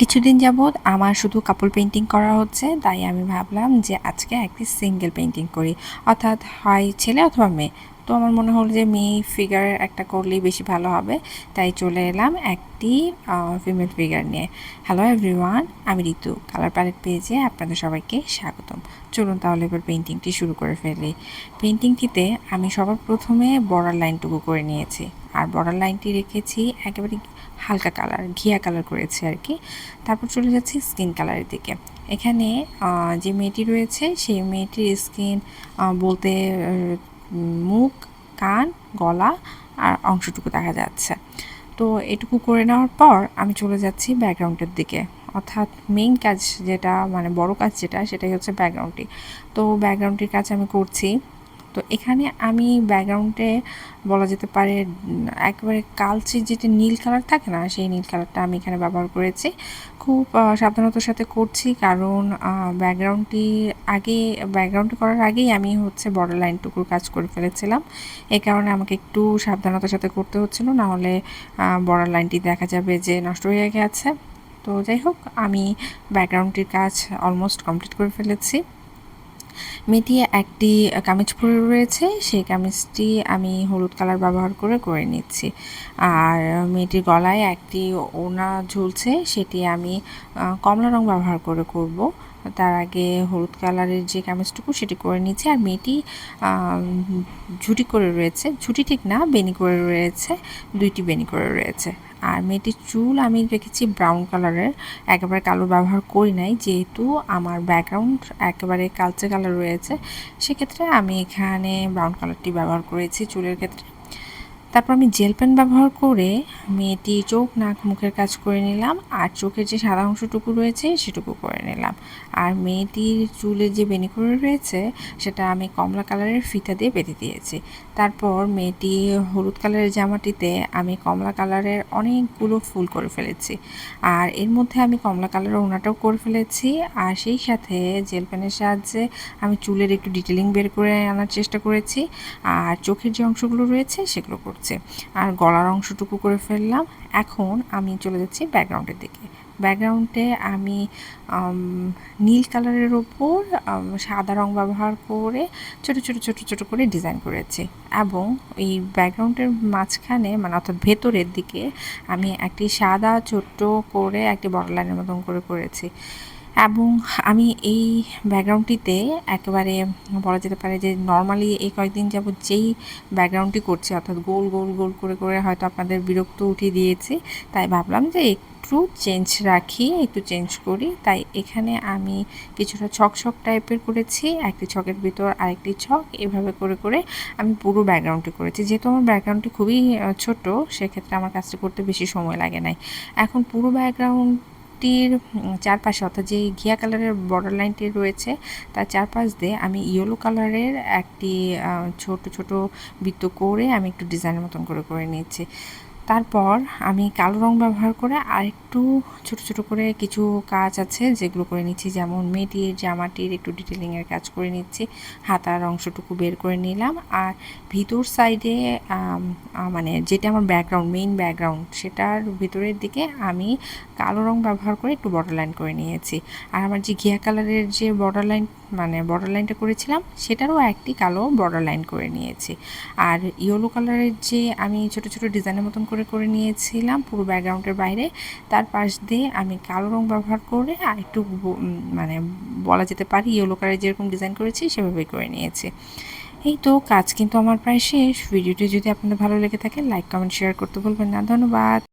কিছুদিন যাবৎ আমার শুধু কাপড় পেন্টিং করা হচ্ছে, তাই আমি ভাবলাম যে আজকে একটি সিঙ্গেল পেন্টিং করি। অর্থাৎ হয় ছেলে অথবা মেয়ে। তো আমার মনে হলো যে মেয়ে ফিগার একটা করলেই বেশি ভালো হবে। তাই চলে এলাম একটি ফিমেল ফিগার নিয়ে। হ্যালো এভরিওয়ান আমি ঋতু কালার প্যালেট পেজে আপনাদের সবাইকে স্বাগতম। চলুন তাহলে এবার পেন্টিংটি শুরু করে ফেলি। পেন্টিংটিতে আমি সবার প্রথমে বর্ডার লাইনটুকু করে নিয়েছি। আর বর্ডার লাইনটি রেখেছি একেবারে হালকা কালার ঘিয়া কালার করেছি আর কি। তারপর চলে যাচ্ছি স্কিন কালারের দিকে। এখানে যে মেয়েটি রয়েছে, সেই মেয়েটির স্কিন বলতে মুখ, কান, গলা আর অংশটুকু দেখা যাচ্ছে। তো এটুকু করে নেওয়ার পর আমি চলে যাচ্ছি ব্যাকগ্রাউন্ডের দিকে। অর্থাৎ মেইন কাজ যেটা মানে বড় কাজ যেটা, সেটাই হচ্ছে ব্যাকগ্রাউন্ডটি তো ব্যাকগ্রাউন্ডটির কাজ আমি করছি। তো এখানে আমি ব্যাকগ্রাউন্ডে বলা যেতে পারে, একেবারে কালচে যেটা নীল কালার থাকে না, সেই নীল কালারটা আমি এখানে ব্যবহার করেছি। খুব সাবধানতার সাথে করছি কারণ ব্যাকগ্রাউন্ডটি আগে ব্যাকগ্রাউন্ডটি করার আগেই আমি হচ্ছে বর্ডার লাইনটুকুর কাজ করে ফেলেছিলাম। এ কারণে আমাকে একটু সাবধানতার সাথে করতে হচ্ছিল, না হলে বর্ডার লাইনটি দেখা যাবে যে নষ্ট হয়ে গেছে। তো যাই হোক, আমি ব্যাকগ্রাউন্ডটির কাজ অলমোস্ট কমপ্লিট করে ফেলেছি। মেয়েটি একটি কামিজ পরে রয়েছে। সেই কামিজটি আমি হলুদ কালার ব্যবহার করে করে নিচ্ছি। আর মেয়েটির গলায় একটি ওনা ঝুলছে, সেটি আমি কমলা রং ব্যবহার করে করব। তার আগে হলুদ কালারের যে কামিজটুকু সেটি করে নিচ্ছি আর মেয়েটি ঝুটি করে রয়েছে। ঝুটি ঠিক না বেনি করে রয়েছে, দুইটি বেনি করে রয়েছে। আর মেয়েটির চুল আমি রেখেছি ব্রাউন কালারের, একেবারে কালো ব্যবহার করি নাই। যেহেতু আমার ব্যাকগ্রাউন্ড একেবারে কালচে কালার রয়েছে, সেক্ষেত্রে আমি এখানে ব্রাউন কালারটি ব্যবহার করেছি। চুলের ক্ষেত্রে তারপর আমি জেল পেন ব্যবহার করে মেয়েটি চোখ, নাক, মুখের কাজ করে নিলাম আর চোখের যে সাদা অংশটুকু রয়েছে সেটুকু করে নিলাম। আর মেয়েটির চুলে যে বেনি করে রয়েছে সেটা আমি কমলা কালারের ফিতা দিয়ে বেঁধে দিয়েছি। তারপর মেয়েটি হলুদ কালারের জামাটিতে আমি কমলা কালারের অনেকগুলো ফুল করে ফেলেছি। আর এর মধ্যে আমি কমলা কালারের ওনাটাও করে ফেলেছি। আর সেই সাথে জেল পেনের সাহায্যে আমি চুলের একটু ডিটেলিং বের করে আনার চেষ্টা করেছি। আর চোখের যে অংশগুলো রয়েছে সেগুলো করছে আর গলার অংশটুকু করে ফেললাম। এখন আমি চলে যাচ্ছি ব্যাকগ্রাউন্ডের দিকে। ব্যাকগ্রাউন্ডে আমি নীল কালারের ওপর সাদা রং ব্যবহার করে ছোট ছোট ছোট ছোট করে ডিজাইন করেছি। এবং এই ব্যাকগ্রাউন্ডের মাঝখানে মানে অর্থাৎ ভেতরের দিকে, আমি একটি সাদা, ছোট্ট করে একটি বড় লাইনের মতন করে করেছি। এবং আমি এই ব্যাকগ্রাউন্ডটিতে একেবারে বলা যেতে পারে যে নর্মালি এই কয়েকদিন যাবত যেই ব্যাকগ্রাউন্ডটি করছি, অর্থাৎ গোল গোল গোল করে করে হয়তো আপনাদের বিরক্ত উঠিয়ে দিয়েছি। তাই ভাবলাম যে একটু চেঞ্জ রাখি, একটু চেঞ্জ করি। তাই এখানে আমি কিছুটা ছক ছক টাইপের করেছি। একটি ছকের ভিতর আরেকটি ছক। এভাবে করে করে আমি পুরো ব্যাকগ্রাউন্ডটি করেছি। যেহেতু আমার ব্যাকগ্রাউন্ডটি খুবই ছোট, সেক্ষেত্রে আমার কাজটি করতে বেশি সময় লাগে নাই। এখন পুরো ব্যাকগ্রাউন্ড টির চারপাশে অর্থাৎ যে ঘিয়া কালারের বর্ডার লাইনটি রয়েছে, তার চারপাশ দিয়ে আমি ইয়েলো কালারের একটি ছোট ছোট বৃত্ত করে আমি একটু ডিজাইনের মতন করে করে নিয়েছি। তারপর আমি কালো রং ব্যবহার করে আরেকটু ছোট ছোট করে কিছু কাজ আছে, যেগুলো করে নিচ্ছি। যেমন মেয়েটির জামাটির একটু ডিটেলিংয়ের কাজ করে নিচ্ছি। হাতার অংশটুকু বের করে নিলাম। আর ভিতর সাইডে মানে যেটা আমার ব্যাকগ্রাউন্ড মেইন ব্যাকগ্রাউন্ড সেটার ভিতরের দিকে আমি কালো রং ব্যবহার করে একটু বর্ডার লাইন করে নিয়েছি। আর আমার যে ঘিয়া কালারের যে বর্ডার লাইন মানে বর্ডার লাইনটা করেছিলাম, সেটারও একটি কালো বর্ডার লাইন করে নিয়েছি। আর ইয়েলো কালারের যে আমি ছোট ছোট ডিজাইনের মতন করে করে নিয়েছিলাম পুরো ব্যাকগ্রাউন্ডের বাইরে, তার পাশ দিয়ে আমি কালো রং ব্যবহার করে আর একটু মানে বলা যেতে পারে ইয়েলো কালারের যেরকম ডিজাইন করেছি, সেভাবেই করে নিয়েছি। এই তো কাজ কিন্তু আমার প্রায় শেষ। ভিডিওটি যদি আপনাদের ভালো লেগে থাকে লাইক কমেন্ট শেয়ার করতে বলবেন না। ধন্যবাদ।